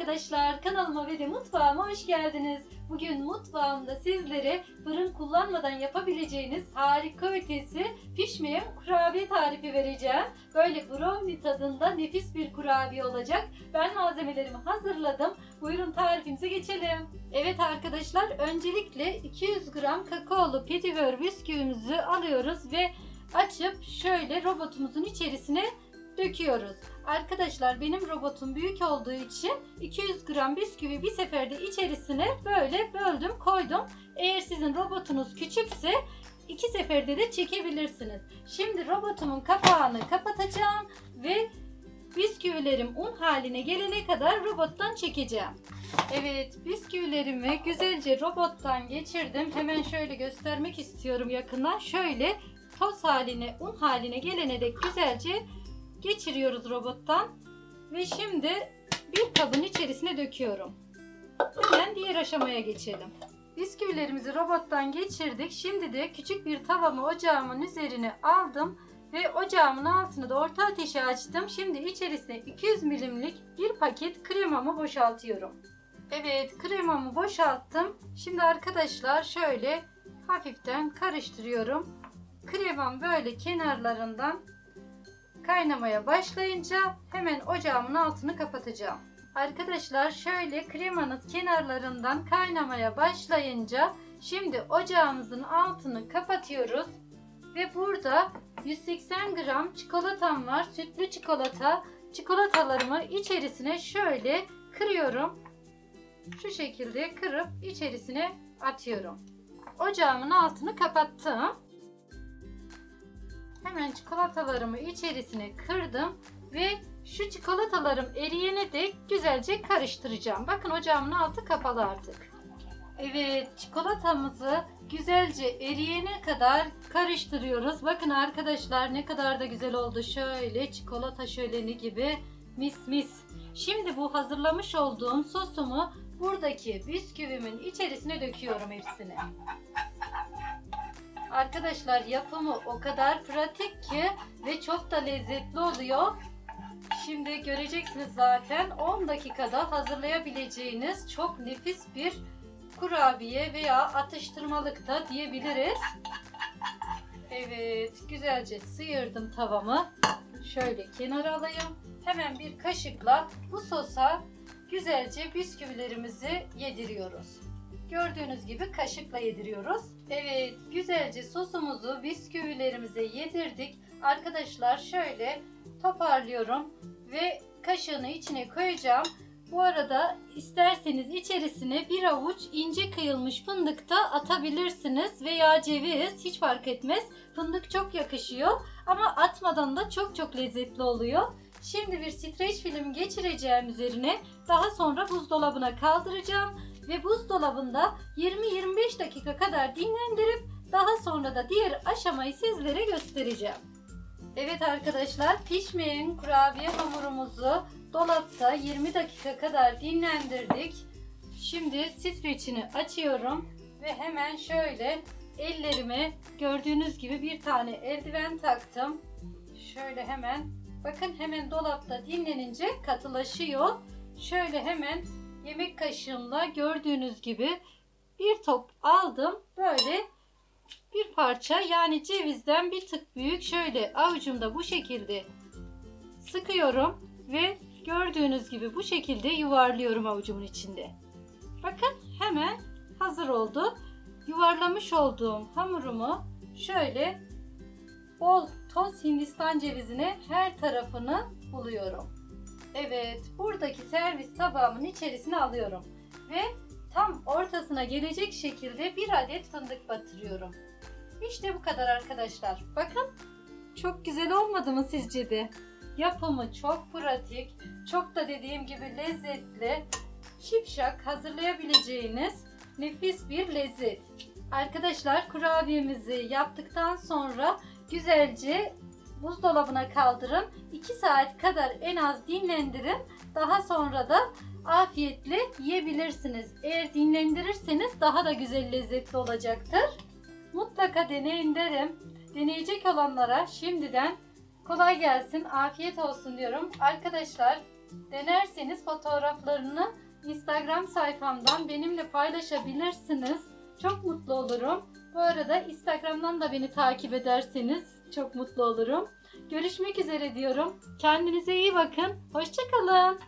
arkadaşlar kanalıma ve de mutfağıma hoş geldiniz. Bugün mutfağımda sizlere fırın kullanmadan yapabileceğiniz harika ötesi pişmeyen kurabiye tarifi vereceğim. Böyle brownie tadında nefis bir kurabiye olacak. Ben malzemelerimi hazırladım. Buyurun tarifimize geçelim. Evet arkadaşlar öncelikle 200 gram kakaolu petibör bisküvimizi alıyoruz ve açıp şöyle robotumuzun içerisine döküyoruz. Arkadaşlar benim robotum büyük olduğu için 200 gram bisküvi bir seferde içerisine böyle böldüm koydum. Eğer sizin robotunuz küçükse iki seferde de çekebilirsiniz. Şimdi robotumun kapağını kapatacağım ve bisküvilerim un haline gelene kadar robottan çekeceğim. Evet bisküvilerimi güzelce robottan geçirdim. Hemen şöyle göstermek istiyorum yakından. Şöyle toz haline un haline gelene dek güzelce geçiriyoruz robottan. Ve şimdi bir kabın içerisine döküyorum. Hemen diğer aşamaya geçelim. Bisküvilerimizi robottan geçirdik. Şimdi de küçük bir tavamı ocağımın üzerine aldım ve ocağımın altını da orta ateşe açtım. Şimdi içerisine 200 milimlik bir paket kremamı boşaltıyorum. Evet kremamı boşalttım. Şimdi arkadaşlar şöyle hafiften karıştırıyorum. Kremam böyle kenarlarından kaynamaya başlayınca hemen ocağımın altını kapatacağım. Arkadaşlar şöyle kremanız kenarlarından kaynamaya başlayınca şimdi ocağımızın altını kapatıyoruz. Ve burada 180 gram çikolatam var. Sütlü çikolata. Çikolatalarımı içerisine şöyle kırıyorum. Şu şekilde kırıp içerisine atıyorum. Ocağımın altını kapattım. Hemen çikolatalarımı içerisine kırdım ve şu çikolatalarım eriyene dek güzelce karıştıracağım. Bakın ocağımın altı kapalı artık. Evet çikolatamızı güzelce eriyene kadar karıştırıyoruz. Bakın arkadaşlar ne kadar da güzel oldu. Şöyle çikolata şöleni gibi mis mis. Şimdi bu hazırlamış olduğum sosumu buradaki bisküvimin içerisine döküyorum hepsini. Arkadaşlar yapımı o kadar pratik ki ve çok da lezzetli oluyor. Şimdi göreceksiniz zaten 10 dakikada hazırlayabileceğiniz çok nefis bir kurabiye veya atıştırmalık da diyebiliriz. Evet güzelce sıyırdım tavamı. Şöyle kenara alayım. Hemen bir kaşıkla bu sosa güzelce bisküvilerimizi yediriyoruz. Gördüğünüz gibi kaşıkla yediriyoruz. Evet, güzelce sosumuzu bisküvilerimize yedirdik. Arkadaşlar şöyle toparlıyorum ve kaşığını içine koyacağım. Bu arada isterseniz içerisine bir avuç ince kıyılmış fındık da atabilirsiniz veya ceviz hiç fark etmez. Fındık çok yakışıyor ama atmadan da çok çok lezzetli oluyor. Şimdi bir streç film geçireceğim üzerine. Daha sonra buzdolabına kaldıracağım ve buzdolabında 20-25 dakika kadar dinlendirip daha sonra da diğer aşamayı sizlere göstereceğim. Evet arkadaşlar pişmeyen kurabiye hamurumuzu dolapta 20 dakika kadar dinlendirdik. Şimdi streçini açıyorum ve hemen şöyle ellerime gördüğünüz gibi bir tane eldiven taktım. Şöyle hemen bakın hemen dolapta dinlenince katılaşıyor. Şöyle hemen yemek kaşığımla gördüğünüz gibi bir top aldım. Böyle bir parça yani cevizden bir tık büyük şöyle avucumda bu şekilde sıkıyorum ve gördüğünüz gibi bu şekilde yuvarlıyorum avucumun içinde. Bakın hemen hazır oldu. Yuvarlamış olduğum hamurumu şöyle bol toz hindistan cevizine her tarafını buluyorum. Evet, buradaki servis tabağımın içerisine alıyorum ve tam ortasına gelecek şekilde bir adet fındık batırıyorum. İşte bu kadar arkadaşlar. Bakın çok güzel olmadı mı sizce de? Yapımı çok pratik, çok da dediğim gibi lezzetli, şipşak hazırlayabileceğiniz nefis bir lezzet. Arkadaşlar kurabiyemizi yaptıktan sonra güzelce buzdolabına kaldırın. 2 saat kadar en az dinlendirin. Daha sonra da afiyetle yiyebilirsiniz. Eğer dinlendirirseniz daha da güzel lezzetli olacaktır. Mutlaka deneyin derim. Deneyecek olanlara şimdiden kolay gelsin, afiyet olsun diyorum. Arkadaşlar denerseniz fotoğraflarını Instagram sayfamdan benimle paylaşabilirsiniz. Çok mutlu olurum. Bu arada Instagram'dan da beni takip ederseniz çok mutlu olurum. Görüşmek üzere diyorum. Kendinize iyi bakın. Hoşçakalın.